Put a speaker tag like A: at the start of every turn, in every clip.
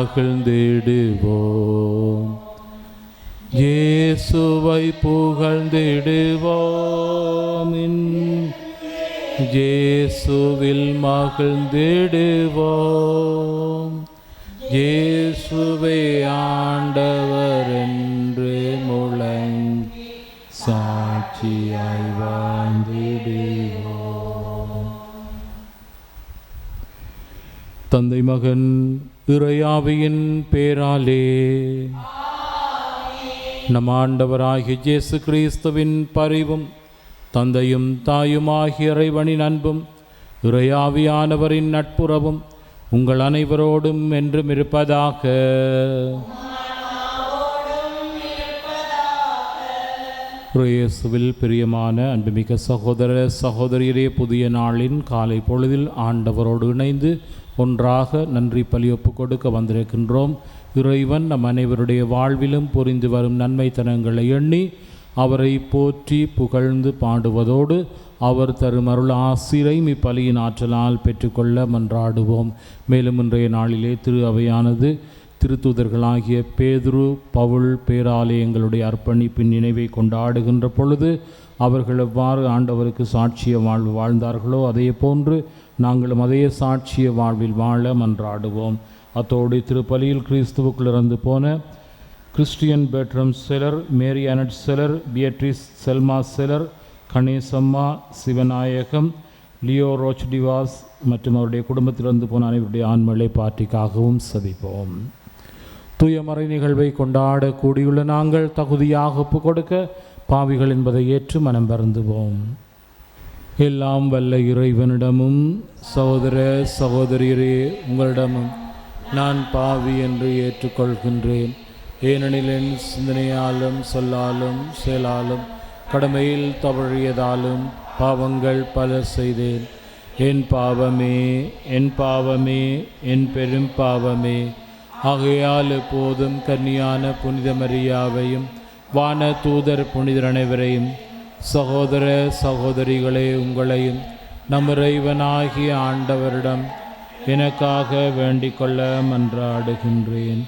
A: மகிழ்ந்திடுவோம் இயேசுவை புகழ்ந்திடுவோம். இயேசுவில் மகிழ்ந்திடுவோம் இயேசுவை ஆண்டவர் என்று முழங் சாட்சியாய் வாழ்ந்திடுவோம் தந்தை மகன் இறையாவியின் பேராலே. நம் ஆண்டவராகிய இயேசு கிறிஸ்துவின் பரிவும் தந்தையும் தாயுமாகிய இறைவனின் அன்பும் இறையாவியானவரின் நட்புறவும் உங்கள் அனைவரோடும் என்றும் இருப்பதாக. இயேசுவில் பிரியமான அன்புமிக்க சகோதர சகோதரியரே புதிய நாளின் காலை பொழுதில் ஆண்டவரோடு இணைந்து ஒன்றாக நன்றி பலியொப்பு கொடுக்க வந்திருக்கின்றோம். இறைவன் நம் அனைவருடைய வாழ்விலும் புரிந்து வரும் நன்மைத்தனங்களை எண்ணி அவரை போற்றி புகழ்ந்து பாடுவதோடு அவர் தரும் அருள் ஆசிரை இப்பலியின் ஆற்றலால் பெற்றுக்கொள்ள மன்றாடுவோம். மேலும் இன்றைய நாளிலே திரு அவையானது திருத்தூதர்களாகிய பேதுரு பவுல் பேராலயங்களுடைய அர்ப்பணிப்பின் நினைவை கொண்டாடுகின்ற பொழுது அவர்கள் எவ்வாறு ஆண்டவருக்கு சாட்சிய வாழ்வு வாழ்ந்தார்களோ அதே போன்று நாங்களும் அதே சாட்சிய வாழ்வில் வாழ மன்றாடுவோம். அத்தோடு திருப்பலியில் கிறிஸ்துவுக்குள் இறந்து போன கிறிஸ்டியன் பேட்ரம் செலர் மேரி அனட் செலர் பியட்ரிஸ் செல்மா செலர் கணேசம்மா சிவநாயகம் லியோ ரோச் டிவாஸ் மற்றும் அவருடைய குடும்பத்திலிருந்து போன அனைவருடைய ஆண்மலை பாட்டிக்காகவும் சதிப்போம் தூயமறை நிகழ்வை கொண்டாட கூடியுள்ள நாங்கள் தகுதியாக ஒப்பு கொடுக்க பாவிகள் என்பதை ஏற்று மனம் பருந்துவோம் எல்லாம் வல்ல இறைவனிடமும் சகோதர சகோதரியரே உங்களிடமும் நான் பாவி என்று ஏற்றுக்கொள்கின்றேன். ஏனெனில் என் சிந்தனையாலும் சொல்லாலும் செயலாலும் கடமையில் தவழியதாலும் பாவங்கள் பல செய்தேன். என் பாவமே என் பாவமே என் பெரும் பாவமே. ஆகையால் எப்போதும் கன்னியான புனித மரியாவையும் வான தூதர் புனிதர் அனைவரையும் சகோதர சகோதரிகளே உங்களையும் நம் இறைவனாகிய ஆண்டவரிடம் எனக்காக வேண்டிக் கொள்ள மன்றாடுகின்றேன்.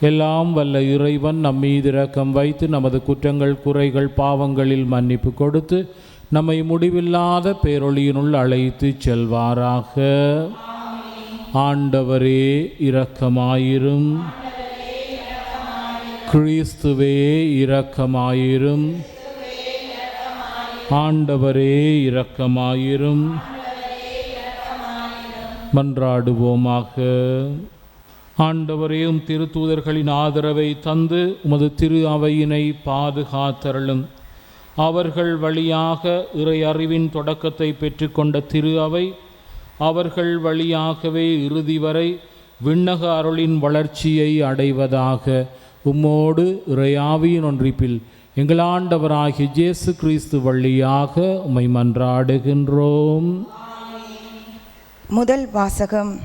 A: எல்லாம் வல்ல இறைவன் நம் மீது இரக்கம் வைத்து நமது குற்றங்கள் குறைகள் பாவங்களில் மன்னிப்பு கொடுத்து நம்மை முடிவில்லாத பேரொளியினுள் அழைத்து செல்வாராக. ஆண்டவரே இரக்கமாயிரும். கிறிஸ்துவே இரக்கமாயிரும். ஆண்டவரே இரக்கமாயிரும். மன்றாடுவோமாக. ஆண்டவரையும் திருத்தூதர்களின் ஆதரவை தந்து உமது திரு அவையினை பாதுகாத்தருளும். அவர்கள் வழியாக இறை அறிவின் தொடக்கத்தை பெற்றுக்கொண்ட திரு அவை அவர்கள் வழியாகவே இறுதி வரை விண்ணக அருளின் வளர்ச்சியை அடைவதாக உம்மோடு இறையாவியின் ஒன்றிப்பில் எங்கள் ஆண்டவராகிய இயேசு கிறிஸ்து வழியாக உமை மன்றாடுகின்றோம்.
B: முதல் வாசகம்.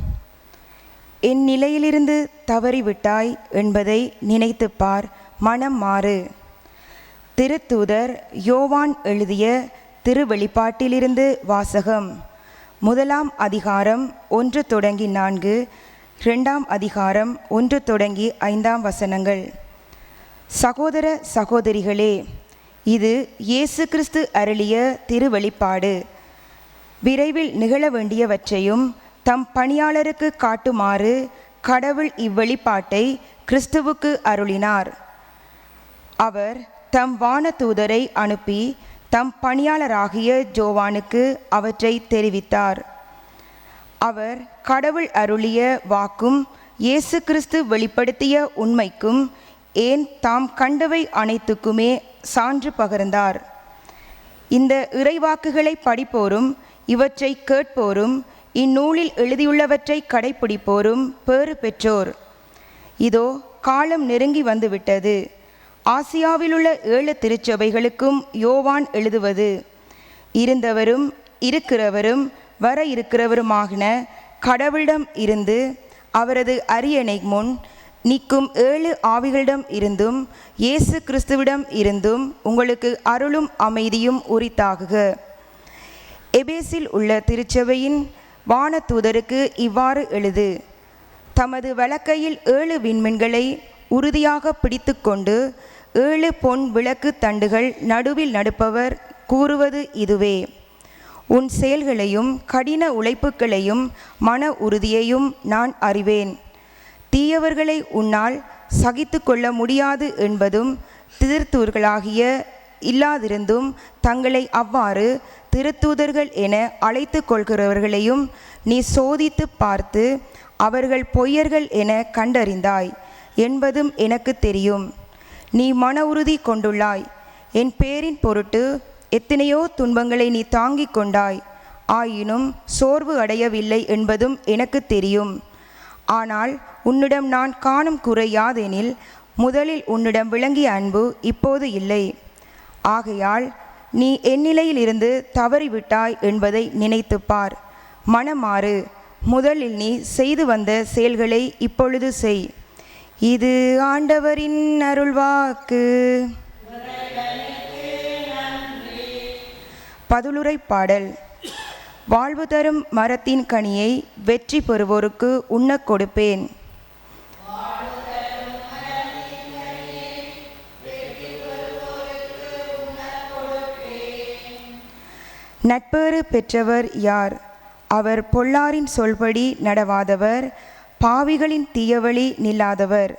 B: என் நிலையிலிருந்து தவறிவிட்டாய் என்பதை நினைத்துப் பார் மனம் மாறு. திருத்தூதர் யோவான் எழுதிய திருவெளிப்பாட்டிலிருந்து வாசகம். முதலாம் அதிகாரம் ஒன்று தொடங்கி நான்கு இரண்டாம் அதிகாரம் ஒன்று தொடங்கி ஐந்தாம் வசனங்கள். சகோதர சகோதரிகளே இது இயேசு கிறிஸ்து அருளிய திருவெளிப்பாடு. விரைவில் நிகழ வேண்டியவற்றையும் தம் பணியாளருக்கு காட்டுமாறு கடவுள் இவ்வெளிப்பாட்டை கிறிஸ்துவுக்கு அருளினார். அவர் தம் வானதூதரை அனுப்பி தம் பணியாளராகிய ஜோவானுக்கு அவற்றை தெரிவித்தார். அவர் கடவுள் அருளிய வாக்கும் இயேசு கிறிஸ்து வெளிப்படுத்திய உண்மைக்கும் ஏன் தாம் கண்டவை அனைத்துக்குமே சான்று பகர்ந்தார்? இந்த இறைவாக்குகளை படிப்போரும் இவற்றை கேட்போரும் இந்நூலில் எழுதியுள்ளவற்றை கடைப்பிடிப்போரும் பேறு பெற்றோர். இதோ காலம் நெருங்கி வந்துவிட்டது. ஆசியாவிலுள்ள ஏழு திருச்சபைகளுக்கும் யோவான் எழுதுவது இருந்தவரும் இருக்கிறவரும் வர இருக்கிறவருமாகின கடவுளிடம் இருந்து அவரது அரியணை முன் நிற்கும் ஏழு ஆவிகளிடம் இருந்தும் இயேசு கிறிஸ்துவிடம் இருந்தும் உங்களுக்கு அருளும் அமைதியும் உரித்தாகுக. எபேஸில் உள்ள திருச்சபையின் வானதூதருக்கு இவ்வாறு எழுது தமது வழக்கையில் ஏழு விண்மீன்களை உறுதியாக பிடித்துக்கொண்டு ஏழு பொன் விளக்கு தண்டுகள் நடுவில் நடுப்பவர் கூறுவது இதுவே. உன் செயல்களையும் கடின உழைப்புகளையும் மன உறுதியையும் நான் அறிவேன். தீயவர்களை உன்னால் சகித்து கொள்ள முடியாது என்பதும் திருத்தூர்களாகிய இல்லாதிருந்தும் தங்களை அவ்வாறு திருத்தூதர்கள் என அழைத்து கொள்கிறவர்களையும் நீ சோதித்து பார்த்து அவர்கள் பொய்யர்கள் என கண்டறிந்தாய் என்பதும் எனக்கு தெரியும். நீ மன உறுதி கொண்டுள்ளாய். என் பேரின் பொருட்டு எத்தனையோ துன்பங்களை நீ தாங்கிக் கொண்டாய். ஆயினும் சோர்வு அடையவில்லை என்பதும் எனக்கு தெரியும். ஆனால் உன்னிடம் நான் காணும் குறை யாதெனில் முதலில் உன்னிடம் விளங்கிய அன்பு இப்போது இல்லை. ஆகையால் நீ என் நிலையிலிருந்து தவறிவிட்டாய் என்பதை நினைத்துப் பார். மனமாறு முதலில் நீ செய்து வந்த செயல்களை இப்பொழுது செய். இது ஆண்டவரின் அருள்வாக்கு. பதுலுரை பாடல். வாழ்வு தரும் மரத்தின் கனியை வெற்றி பெறுவோருக்கு உண்ணக் கொடுப்பேன். நட்பேறு பெற்றவர் யார்? அவர் பொல்லாரின் சொல்படி நடவாதவர் பாவிகளின் தீயவழி நில்லாதவர்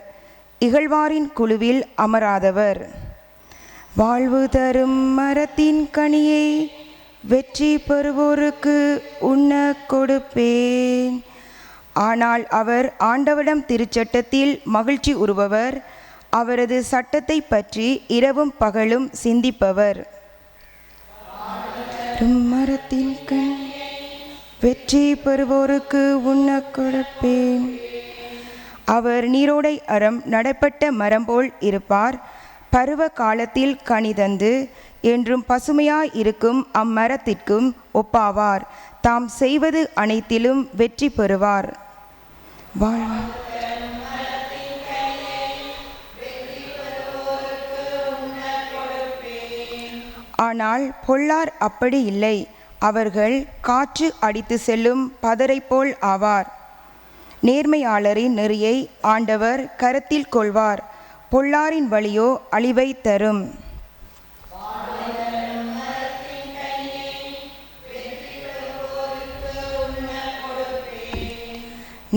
B: இகழ்வாரின் குழுவில் அமராதவர். வாழ்வு தரும் மரத்தின் கனியை வெற்றி பெறுவோருக்கு உண்ண கொடுப்பேன். ஆனால் அவர் ஆண்டவடம் திருச்சட்டத்தில் மகிழ்ச்சி உறுபவர் அவரது சட்டத்தை பற்றி இரவும் பகலும் சிந்திப்பவர். மரத்தின் கண். வெற்றி பெறுவோருக்கு உண்ண கொடுப்பேன். அவர் நீரோடை அறம் நடப்பட்ட மரம் போல் இருப்பார். பருவ காலத்தில் கனிதந்து என்றும் பசுமையாய் இருக்கும் அம்மரத்திற்கும் ஒப்பாவார். தாம் செய்வது அனைத்திலும் வெற்றி பெறுவார். வாழ்வார் ஆனால் பொல்லார் அப்படி இல்லை. அவர்கள் காற்று அடித்து செல்லும் பதரை போல் ஆவார். நேர்மையாளரின் நெறியை ஆண்டவர் கருத்தில் கொள்வார். பொல்லாரின் வழியோ அழிவை தரும்.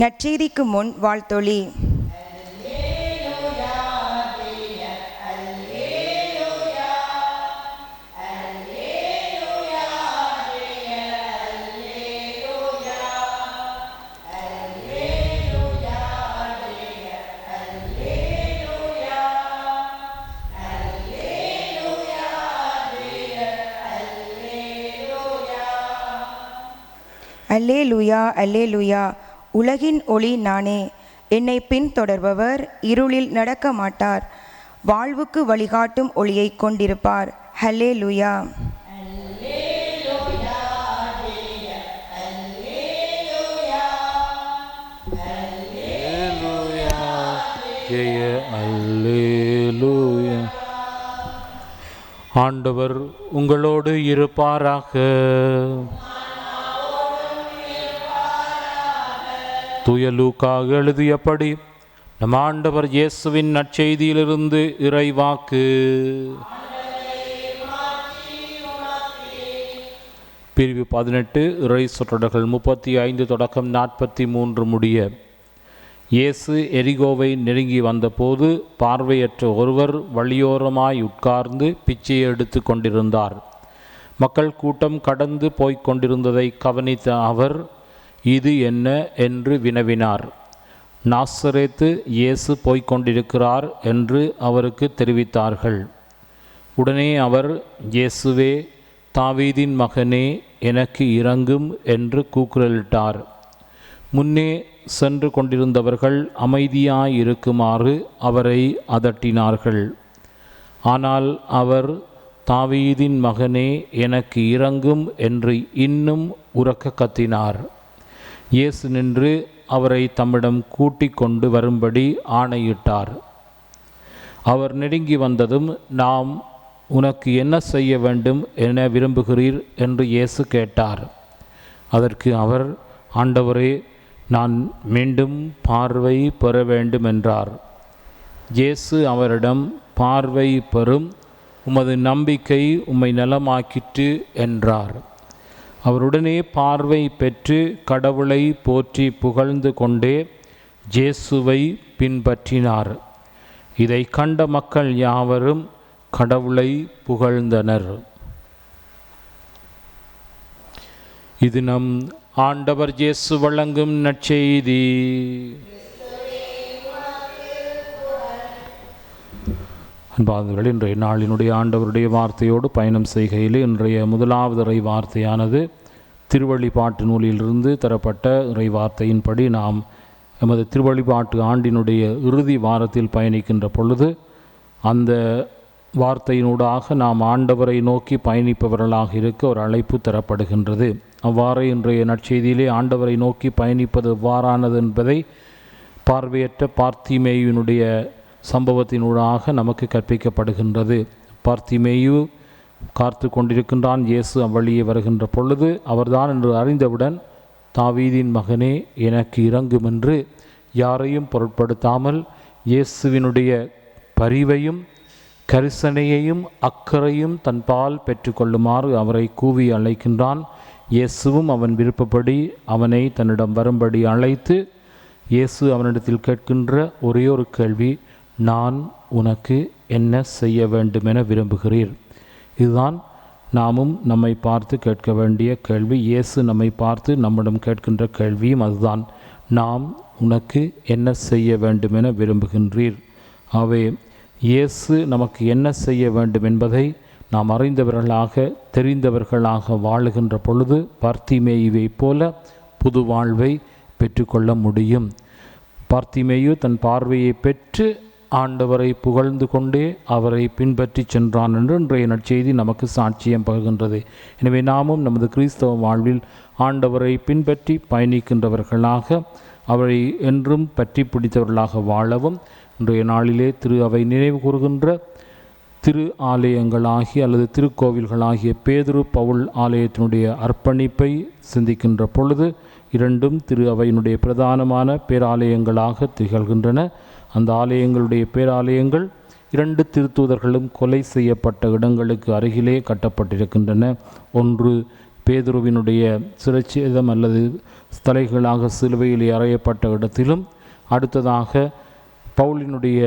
B: நற்செய்திக்கு முன் வாழ்த்தொழி. அல்லே லுயா அல்லே லுயா உலகின் ஒளி நானே. என்னை பின்தொடர்பவர் இருளில் நடக்க மாட்டார். வாழ்வுக்கு வழிகாட்டும் ஒளியை கொண்டிருப்பார். ஹலே லுயா
A: ஆண்டவர் உங்களோடு இருப்பாராக. துயலூக்காக எழுதியபடி நம் ஆண்டவர் இயேசுவின் நற்செய்தியிலிருந்து இறைவாக்கு. பிரிவு பதினெட்டு இறை சொற்றொடர்கள் முப்பத்தி ஐந்து தொடக்கம் நாற்பத்தி மூன்று முடிய இயேசு எரிகோவை நெருங்கி வந்தபோது பார்வையற்ற ஒருவர் வழியோரமாய் உட்கார்ந்து பிச்சையை எடுத்து கொண்டிருந்தார். மக்கள் கூட்டம் கடந்து போய்க் கொண்டிருந்ததை கவனித்த அவர் இது என்ன என்று வினவினார். நாசரேத்து இயேசு போய்கொண்டிருக்கிறார் என்று அவருக்கு தெரிவித்தார்கள். உடனே அவர் இயேசுவே தாவீதின் மகனே எனக்கு இறங்கும் என்று கூக்குரலிட்டார். முன்னே சென்று கொண்டிருந்தவர்கள் அமைதியாயிருக்குமாறு அவரை அதட்டினார்கள். ஆனால் அவர் தாவீதின் மகனே எனக்கு இறங்கும் என்று இன்னும் உறக்க கத்தினார். இயேசு நின்று அவரை தம்மிடம் கூட்டிக் கொண்டு வரும்படி ஆணையிட்டார். அவர் நெருங்கி வந்ததும் நாம் உனக்கு என்ன செய்ய வேண்டும் என விரும்புகிறீர்? என்று இயேசு கேட்டார். அதற்கு அவர் ஆண்டவரே நான் மீண்டும் பார்வை பெற வேண்டும் என்றார். இயேசு அவரிடம் பார்வை பெறும் உமது நம்பிக்கை உம்மை நலமாக்கிற்று என்றார். அவருடனே பார்வை பெற்று கடவுளை போற்றி புகழ்ந்து கொண்டே ஜேசுவை பின்பற்றினார். இதை கண்ட மக்கள் யாவரும் கடவுளை புகழ்ந்தனர். இது நம் ஆண்டவர் ஜேசு வழங்கும் நற்செய்தி. அன்பாதவர்கள் இன்றைய நாளினுடைய ஆண்டவருடைய வார்த்தையோடு பயணம் செய்கையில் இன்றைய முதலாவது இறை வார்த்தையானது திருவழிபாட்டு நூலிலிருந்து தரப்பட்ட இறை வார்த்தையின்படி நாம் எமது திருவழிபாட்டு ஆண்டினுடைய இறுதி வாரத்தில் பயணிக்கின்ற பொழுது அந்த வார்த்தையினூடாக நாம் ஆண்டவரை நோக்கி பயணிப்பவர்களாக இருக்க ஒரு அழைப்பு தரப்படுகின்றது. அவ்வாறு இன்றைய நற்செய்தியிலே ஆண்டவரை நோக்கி பயணிப்பது எவ்வாறானது என்பதை பார்வையற்ற பார்த்திமேயுனுடைய சம்பவத்தினூடாக நமக்கு கற்பிக்கப்படுகின்றது. பார்த்திமேயு காத்து கொண்டிருக்கின்றான் இயேசு அவ்வழியே வருகின்ற பொழுது அவர்தான் என்று அறிந்தவுடன் தாவீதின் மகனே எனக்கு இறங்கும் என்று யாரையும் பொருட்படுத்தாமல் இயேசுவினுடைய பரிவையும் கரிசனையையும் அக்கறையும் தன்பால் பெற்றுக்கொள்ளுமாறு அவரை கூவி அழைக்கின்றான். இயேசுவும் அவன் விருப்பப்படி அவனை தன்னிடம் வரும்படி அழைத்து இயேசு அவனிடத்தில் கேட்கின்ற ஒரே ஒரு கேள்வி நான் உனக்கு என்ன செய்ய வேண்டுமென விரும்புகிறீர்? இதுதான் நாமும் நம்மை பார்த்து கேட்க வேண்டிய கேள்வி. இயேசு நம்மை பார்த்து நம்மிடம் கேட்கின்ற கேள்வியும் அதுதான். நாம் உனக்கு என்ன செய்ய வேண்டுமென விரும்புகின்றீர். ஆகவே இயேசு நமக்கு என்ன செய்ய வேண்டும் என்பதை நாம் அறிந்தவர்களாக தெரிந்தவர்களாக வாழுகின்ற பொழுது பார்த்திமேயுவை போல புது வாழ்வை பெற்றுக்கொள்ள முடியும். பார்த்திமேயு தன் பார்வையை பெற்று ஆண்டவரை புகழ்ந்து கொண்டே அவரை பின்பற்றி சென்றான் என்று இன்றைய நற்செய்தி நமக்கு சாட்சியம் பகிர்கின்றது. எனவே நாமும் நமது கிறிஸ்தவ வாழ்வில் ஆண்டவரை பின்பற்றி பயணிக்கின்றவர்களாக அவரை என்றும் பற்றி பிடித்தவர்களாக வாழவும் இன்றைய நாளிலே திரு அவை நினைவு கூறுகின்ற திரு ஆலயங்களாகிய அல்லது திருக்கோவில்களாகிய பேதுரு பவுல் ஆலயத்தினுடைய அர்ப்பணிப்பை சிந்திக்கின்ற பொழுது இரண்டும் திரு அவையினுடைய பிரதானமான பேராலயங்களாக திகழ்கின்றன. அந்த ஆலயங்களுடைய பேராலயங்கள் இரண்டு திருத்தூதர்களும் கொலை செய்யப்பட்ட இடங்களுக்கு அருகிலே கட்டப்பட்டிருக்கின்றன. ஒன்று பேதுருவினுடைய சிரச்சேதம் அல்லது தலைகளாக சிலுவையில் அறையப்பட்ட இடத்திலும் அடுத்ததாக பவுலினுடைய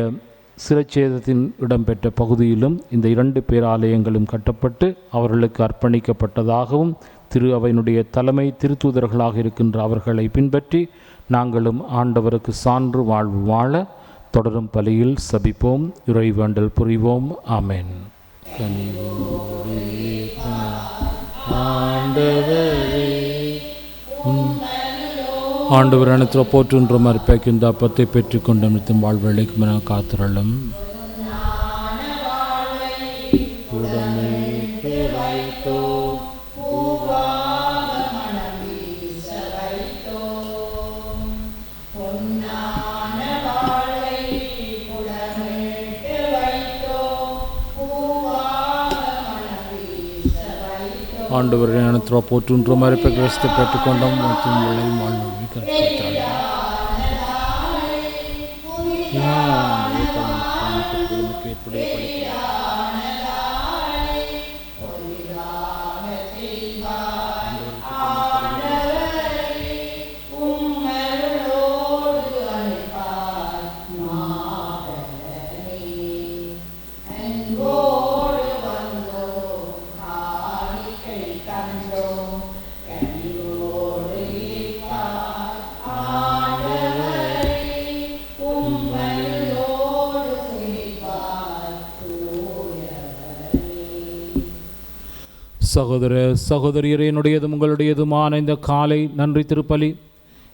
A: சிரச்சேதத்தின் இடம்பெற்ற பகுதியிலும் இந்த இரண்டு பேராலயங்களும் கட்டப்பட்டு அவர்களுக்கு அர்ப்பணிக்கப்பட்டதாகவும் திரு அவையினுடைய தலைமை திருத்தூதர்களாக இருக்கின்ற அவர்களை பின்பற்றி நாங்களும் ஆண்டவருக்கு சான்று வாழ்வு வாழ தொடரும் பலியில் சபிப்போம் இறை வேண்டல் புரிவோம். ஆமேன். ஆண்டவர் அனைத்து போற்றுன்ற மாதிரி பேக்கின்ற அப்பத்தை பெற்றுக்கொண்டு நிறுத்தும் வாழ்வழைக்கும் என காத்திரலும் ஆண்டவர் அனைத்துல போற்றுன்றோம் மாதிரி பிரகசத்தை பெற்றுக்கொண்டோம் மற்றும் விளையும் ஏற்புடைய பழிப்பு சகோதர சகோதரியரே என்னுடையதும் உங்களுடையதுமான இந்த காலை நன்றி திருப்பலி.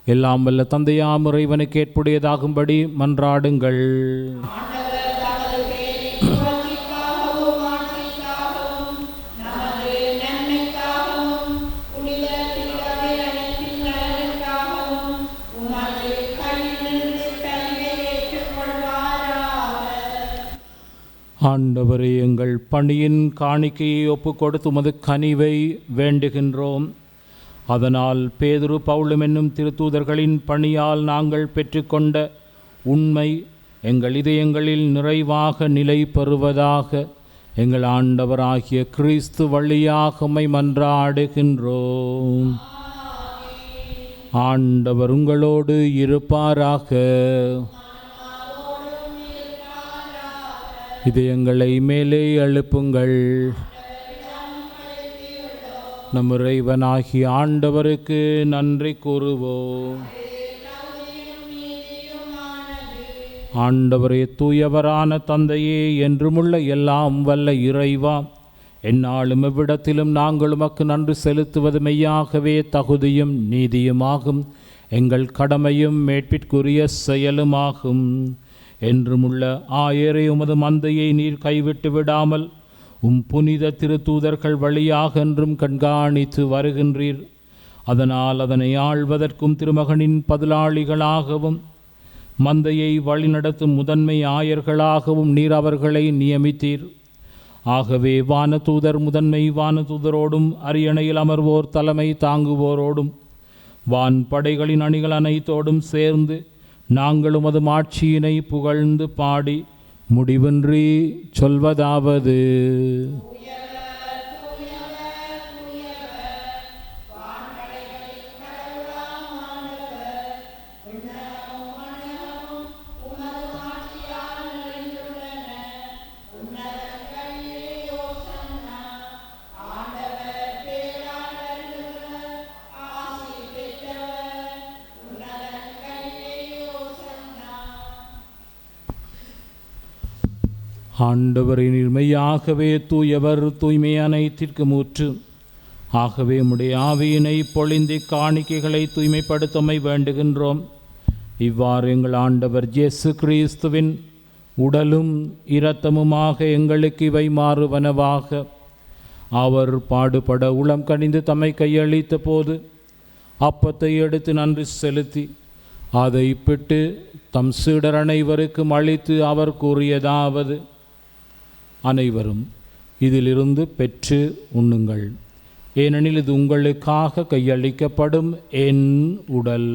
A: எல்லாம் வல்ல தந்தையாம் இறைவனுக்கு ஏற்புடையதாகும்படி மன்றாடுங்கள். ஆண்டவரே எங்கள் பணியின் காணிக்கையை ஒப்பு கொடுத்து உமது கனிவை வேண்டுகின்றோம். அதனால் பேதுரு பவுலும் என்னும் திருத்தூதர்களின் பணியால் நாங்கள் பெற்றுக்கொண்ட உண்மை எங்கள் இதயங்களில் நிறைவாக நிலை பெறுவதாக எங்கள் ஆண்டவராகிய கிறிஸ்து வழியாகமை மன்றாடுகின்றோம். ஆண்டவர் உங்களோடு இருப்பாராக. இதயங்களை மேலே எழுப்புங்கள். நம் இறைவனாகிய ஆண்டவருக்கு நன்றி கூறுவோம். ஆண்டவரே தூயவரான தந்தையே என்றுமுள்ள எல்லாம் வல்ல இறைவா எந்நாளும் எவ்விடத்திலும் நாங்கள் உமக்கு நன்றி செலுத்துவது மெய்யாகவே தகுதியும் நீதியுமாகும். எங்கள் கடமையும் மேற்பிற்குரிய செயலுமாகும். என்றுமுள்ள ஆயரே உமது மந்தையை நீர் கைவிட்டு விடாமல் உம் புனித திருத்தூதர்கள் வழியாக என்றும் கண்காணித்து வருகின்றீர். அதனால் அதனை ஆள்வதற்கும் திருமகனின் பதிலாளிகளாகவும் மந்தையை வழிநடத்தும் முதன்மை ஆயர்களாகவும் நீர் அவர்களை நியமித்தீர். ஆகவே வானதூதர் முதன்மை வானதூதரோடும் அரியணையில் அமர்வோர் தலைமை தாங்குவோரோடும் வான் படைகளின் அணிகள் அனைத்தோடும் சேர்ந்து நாங்கள் உமது மாட்சியினை புகழ்ந்து பாடி முடிவின்றி சொல்வதாவது. ஆண்டவரின் இருமையாகவே தூயவர் தூய்மை அனைத்திற்கு மூற்று. ஆகவே உடைய ஆவியினை பொழிந்தி காணிக்கைகளை தூய்மைப்படுத்தமை வேண்டுகின்றோம். இவ்வாறு எங்கள் ஆண்டவர் ஜேசு கிறிஸ்துவின் உடலும் இரத்தமுமாக எங்களுக்கு இவை மாறுவனவாக. அவர் பாடுபட உளம் கணிந்து தம்மை கையளித்த போது அப்பத்தை எடுத்து நன்றி செலுத்தி அதை பிட்டு தம் சீடர் அனைவருக்கும் அளித்து அவர் கூறியதாவது அனைவரும் இதிலிருந்து பெற்று உண்ணுங்கள். ஏனெனில் இது உங்களுக்காக கையளிக்கப்படும் என் உடல்.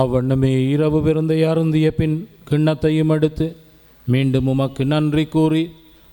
A: அவ்வண்ணமே இரவு விருந்தை அருந்திய பின் கிண்ணத்தையும் எடுத்து மீண்டும் உமக்கு நன்றி கூறி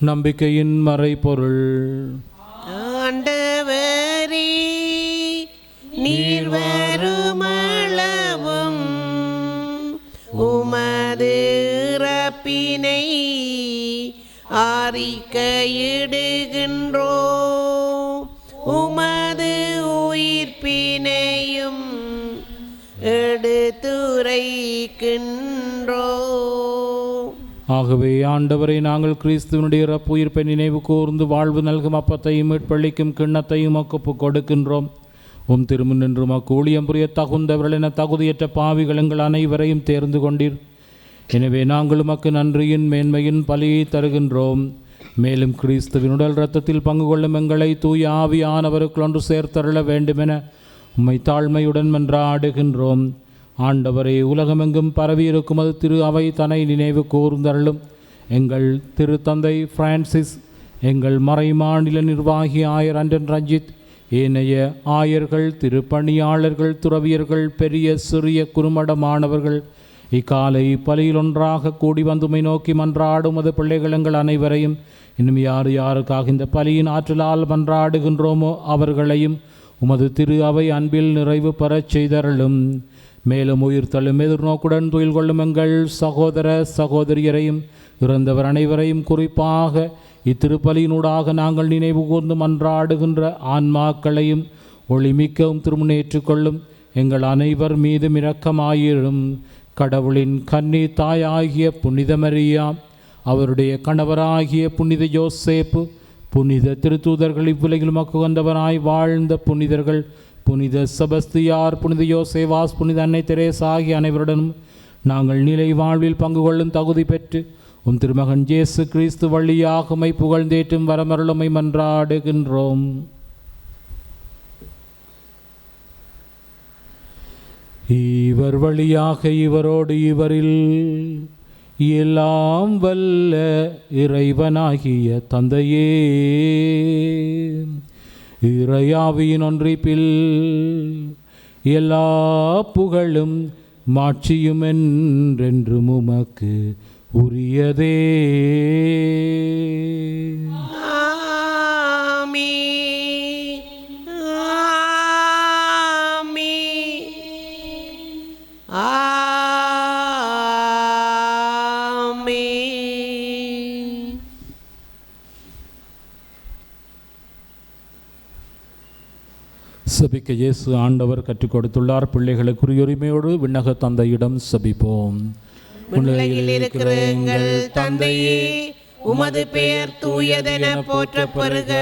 A: நம்பிக்கையின் மறைபொருள்.
C: ஆண்டவரே நீர் வருமளவும் உமது இறப்பினை ஆரிக்கையிடுகின்றோம்.
A: ஆகவே ஆண்டவரை நாங்கள் கிறிஸ்துவனுடைய இறப்புயிர்ப்பை நினைவு கூர்ந்து வாழ்வு நல்கும் அப்பத்தையும் மீட்பளிக்கும் கிண்ணத்தையும் ஒப்புக் கொடுக்கின்றோம். உம் திருமுன் நின்று மக்கு புரிய தகுந்தவர்கள் என தகுதியற்ற பாவிகள் எங்கள் அனைவரையும் தேர்ந்து கொண்டீர். எனவே நாங்கள் உமக்கு நன்றியின் மேன்மையின் பலியை தருகின்றோம். மேலும் கிறிஸ்துவின் உடல் இரத்தத்தில் பங்கு கொள்ளும் எங்களை தூய் ஆவியானவருக்கு ஒன்று சேர்த்தருள வேண்டுமென உம்மை தாழ்மையுடன் மன்றாடுகின்றோம். ஆண்டவரே உலகமெங்கும் பரவியிருக்கும் அது திரு அவை தன்னை நினைவு கூர்ந்தருளும். எங்கள் திருத்தந்தை பிரான்சிஸ் எங்கள் மறைமாநில நிர்வாகி ஆயர் அண்டன் ரஞ்சித் ஏனைய ஆயர்கள் திருப்பணியாளர்கள் துறவியர்கள் பெரிய சிறிய குறுமட மாணவர்கள் இக்காலை பலியிலொன்றாக கூடி வந்துமை நோக்கி மன்றாடும் அது பிள்ளைகள் எங்கள் அனைவரையும். இன்னும் யார் யாருக்காக இந்த பலியின் ஆற்றலால் மன்றாடுகின்றோமோ அவர்களையும் உமது திரு அவை அன்பில் நிறைவு பெறச் செய்தருளும். மேலும் உயிர் தள்ளும் எதிர்நோக்குடன் துயில் கொள்ளும் எங்கள் சகோதர சகோதரியரையும் இறந்தவர் அனைவரையும் குறிப்பாக இத்திருப்பலியினூடாக நாங்கள் நினைவு கூர்ந்து மன்றாடுகின்ற ஆன்மாக்களையும் ஒளிமிக்கவும் திருமுனேற்றுக் கொள்ளும் எங்கள் அனைவர் மீதும் இரக்கமாயிரும். கடவுளின் கன்னி தாயாகிய புனித மரியா அவருடைய கணவராகிய புனித யோசேப்பு புனித திருத்தூதர்கள் இவ்வுலகில் மக்கு வந்தவராய் வாழ்ந்த புனிதர்கள் புனித செபஸ்தியார் புனித யோசேவாஸ் புனித அன்னை தெரேசா ஆகிய அனைவருடனும் நாங்கள் நிலை வாழ்வில் பங்கு கொள்ளும் தகுதி பெற்று உம் திருமகன் ஜேசு கிறிஸ்து வழியாக புகழ்ந்தேற்றும் வரமருளுமை மன்றாடுகின்றோம். இவர் வழியாக இவரோடு இவரில் எல்லாம் வல்ல இறைவனாகிய தந்தையே. இறையாவியின் ஒன்றிப்பில் எல்லா புகழும் மாட்சியும் என்றென்றும் உமக்கு உரியதே. சபிக்க இயேசு ஆண்டவர் கற்றுக் கொடுத்துள்ளார். பிள்ளைகளை குறியுரிமையோடு விண்ணக தந்தையிடம் சபிப்போம்.
C: இருக்கிற எங்கள் தந்தையே உமது பெயர் தூயதென போற்றப்பெறுக.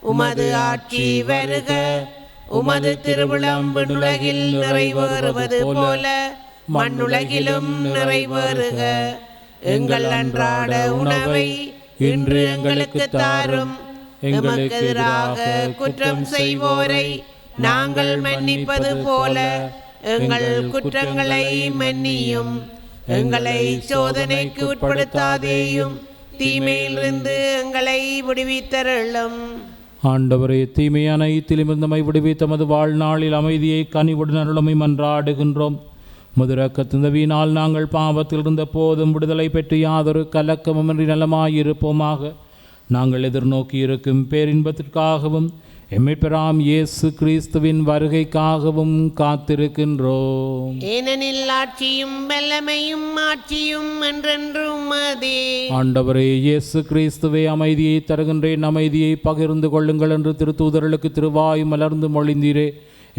C: உமது ஆட்சி வருக. உமது திருவிழம் விண்ணுலகில் நிறைவேறுவது போல மண்ணுலகிலும் நிறைவேறுக. எங்கள் அன்றாட உணவை இன்று எங்களுக்கு தாரும். எங்களுக்கு எதிராக குற்றம் செய்வோரை நாங்கள் மன்னிப்பது போல எங்கள் குற்றங்களை மன்னியும். எங்களை சோதனைக்கு உட்படுத்தாதேயும். தீமையிலிருந்து எங்களை விடுவித்தருளும்.
A: ஆண்டவரே தீமையான அனைத்திலுமிருந்தமை விடுவி தமது வாழ்நாளில் அமைதியை கனிவுடன் அருளமை மன்றாடுகின்றோம் முதிரக்கத்திந்தவியினால் நாங்கள் பாவத்தில் இருந்த போதும் விடுதலை பெற்று யாதொரு கலக்கமுமின்றி நலமாயிருப்போமாக. நாங்கள் எதிர்நோக்கி இருக்கும் பேரின்பத்திற்காகவும் எம்மை பெறாம் இயேசு கிறிஸ்துவின் வருகைக்காகவும் காத்திருக்கின்றோம்.
C: ஏனெனில் ஆட்சியும் வல்லமையும் ஆட்சியும் என்றென்றும் அதே.
A: ஆண்டவரே இயேசு கிறிஸ்துவே அமைதியை தருகின்றேன். அமைதியை பகிர்ந்து கொள்ளுங்கள் என்று திருத்தூதர்களுக்கு திருவாய் மலர்ந்து மொழிந்தீரே.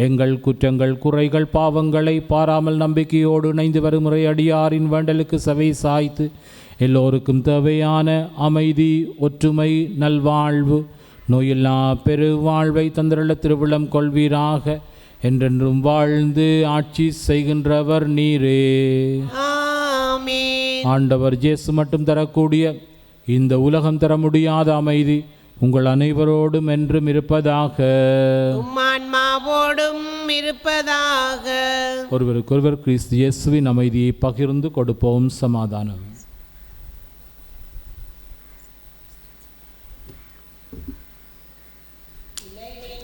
A: எங்கள் குற்றங்கள் குறைகள் பாவங்களை பாராமல் நம்பிக்கையோடு இணைந்து வரும் முறை அடியாரின் வேண்டலுக்கு செவை சாய்த்து எல்லோருக்கும் தேவையான அமைதி ஒற்றுமை நல்வாழ்வு நோயில்லா பெருவாழ்வை தந்திரள்ள திருவிழம் கொள்வீராக என்றென்றும் வாழ்ந்து ஆட்சி செய்கின்றவர் நீரே. ஆண்டவர் இயேசு மட்டும் தரக்கூடிய இந்த உலகம் தர முடியாத அமைதி உங்கள் அனைவரோடும் என்றும் இருப்பதாக.
C: உம்மான்மாவோடும் இருப்பதாக.
A: ஒருவருக்கொருவர் கிறிஸ்து இயேசுவின் அமைதியை பகிர்ந்து கொடுப்போம் சமாதானம்.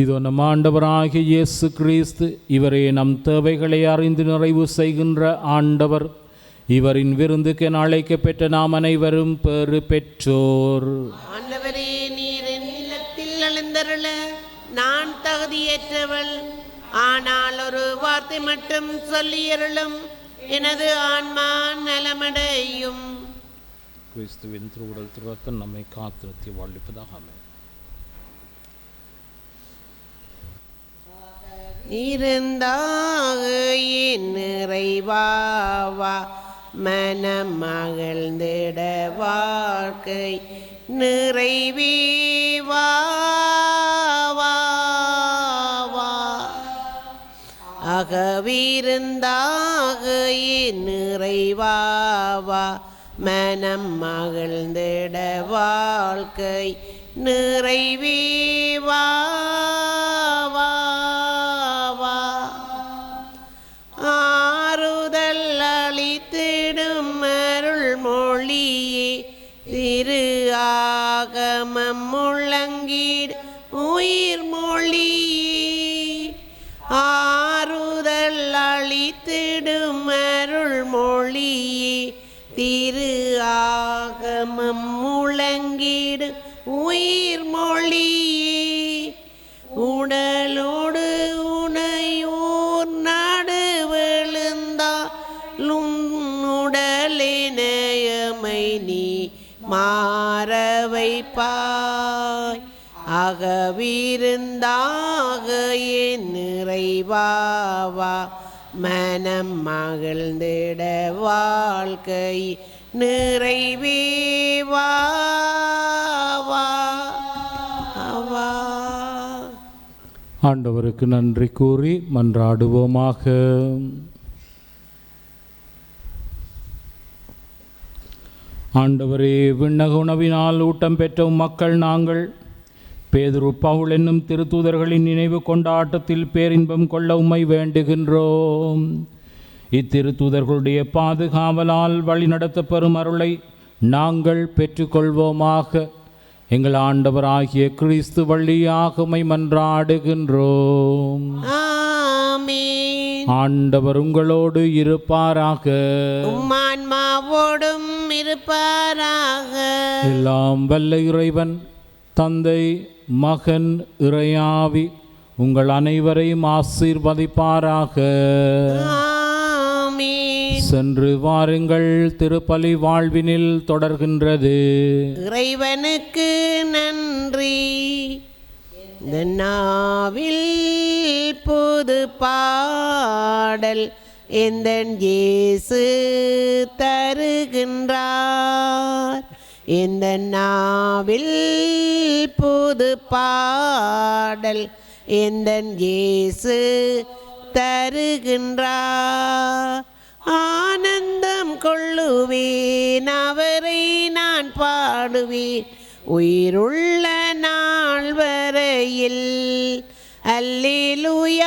A: இதோ நம் ஆண்டவராகிய இயேசு கிறிஸ்து இவரே நம் தேவைகளை அறிந்து நிறைவு செய்கின்ற ஆண்டவர். இவரின் விருந்துக்கு அழைக்கப்பெற்ற நாம் அனைவரும் பெறு பெற்றோர்.
C: ஆண்டவரே நீர் என் இல்லத்தில் எழுந்தருள நான் தகுதியற்றவள். ஆனால் ஒரு வார்த்தை மட்டும் சொல்லியருளும் எனது ஆன்மா நலமடையும்.
A: கிறிஸ்துவின் திருவுடல் திருரத்தம் நம்மை காத்திருத்தி வாழ்விப்பதாக ஆமென்.
C: இருந்தாக என் நிறைவாவா? மனம் மகிழ்ந்திட வாழ்க்கை நிறைவேவா அகவிருந்தாக நிறைவாவா? மனம் மகிழ்ந்திட வாழ்க்கை நிறைவேவா ஆகமம் முழங்கிடு உயிர் மொழியே. உடலோடு உனையோர் நாடு விழுந்தாலும் உடலினயமை நீ மாறவைப்பாய் அகவிருந்தாக என் நிறைவாவா. மனம் மகிழ்ந்திட வாழ்க்கை நிறைவேவா
A: ஆண்டவருக்கு நன்றி கூறி மன்றாடுவோமாக. ஆண்டவரே விண்ணக உணவினால் ஊட்டம் பெற்ற மக்கள் நாங்கள் பேதுரு பவுல் என்னும் திருத்தூதர்களின் நினைவு கொண்டாட்டத்தில் பேரின்பம் கொள்ள உம்மை வேண்டுகின்றோம். இத்திருத்தூதர்களுடைய பாதுகாவலால் வழிநடத்தப்பெறும் அருளை நாங்கள் பெற்றுக்கொள்வோமாக. எங்கள் ஆண்டவராகிய கிறிஸ்து வழியாக உம்மை மன்றாடுகின்றோம் ஆண்டவர் உங்களோடு இருப்பாராக.
C: உம்மான்மாவோடும் இருப்பாராக.
A: எல்லாம் வல்ல இறைவன் தந்தை மகன் இறையாவி உங்கள் அனைவரையும் ஆசீர்வதிப்பாராக. சென்று வாருங்கள் திருப்பலி வாழ்வினில் தொடர்கின்றது.
C: இறைவனுக்கு நன்றி. நாவில் புது பாடல் எந்த இயேசு தருகின்றார்? இந்த நாவில் புது பாடல் எந்த இயேசு தருகின்றார்? ஆனந்தம் கொள்ளுவேன் அவரை நான் பாடுவேன். உயிருள்ள நாள் வரையில் அல்லேலுயானந்தம்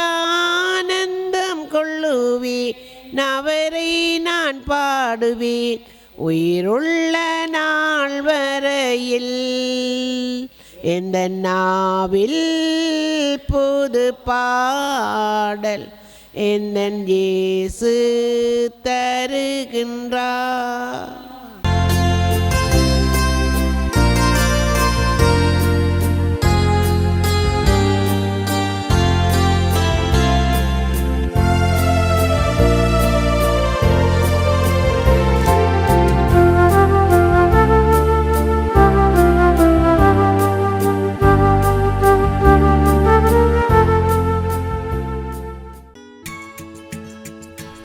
C: கொள்ளுவேன் அவரை நான் பாடுவேன். உயிருள்ள நாள் வரையில் எந்த நாவில் புது பாடல் என்னன் ஏசு தருகின்றார்.